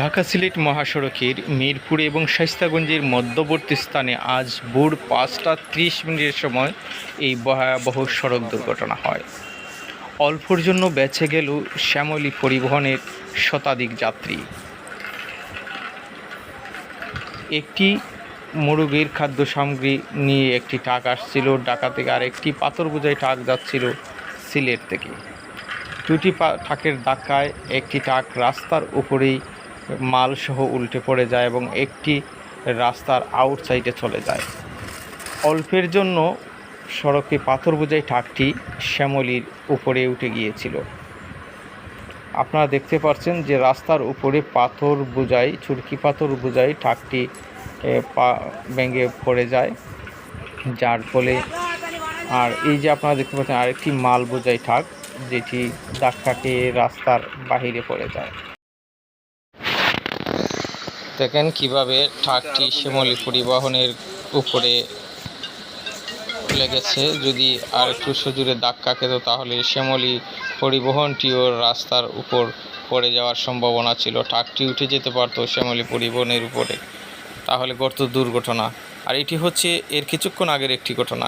ঢাকা সিলেট মহাসড়কের মিরপুর এবং শাইস্তাগঞ্জের মধ্যবর্তী স্থানে আজ ভোর পাঁচটা ত্রিশ মিনিটের সময় এই ভয়াবহ সড়ক দুর্ঘটনা হয়। অল্পর জন্য বেঁচে গেল শ্যামলী পরিবহনের শতাধিক যাত্রী। একটি মুরগির খাদ্য সামগ্রী নিয়ে একটি ট্রাক আসছিল, ঢাকা থেকে আর একটি পাথর বোঝাই ট্রাক যাচ্ছিল সিলেট থেকে। দুটি ট্রাকের ধাক্কায় একটি ট্রাক রাস্তার উপরেই মালসহ উল্টে পড়ে যায় এবং একটি রাস্তার আউটসাইডে চলে যায়। অল্পের জন্য সড়কে পাথর বোঝাই ট্রাকটি শ্যামলির উপরে উঠে গিয়েছিল। আপনারা দেখতে পাচ্ছেন যে রাস্তার উপরে পাথর বোঝাই চুরকি পাথর বোঝাই এ, পা ভেঙে পড়ে যায়। যার ফলে আর এই যে আপনারা দেখতে পাচ্ছেন আরেকটি মাল বোঝাই ট্রাক যেটি ধাক্কা খেয়ে রাস্তার বাহিরে পড়ে যায়। দেখেন কীভাবে ট্রাকটি শ্যামলী পরিবহনের উপরে লেগেছে। যদি আর একটু সজোরে ধাক্কা খেত তাহলে শ্যামলী পরিবহনটিও রাস্তার উপর পড়ে যাওয়ার সম্ভাবনা ছিল। ট্রাকটি উঠে যেতে পারতো শ্যামলী পরিবহনের উপরে। তাহলে ঘটতো দুর্ঘটনা। আর এটি হচ্ছে এর কিছুক্ষণ আগের একটি ঘটনা।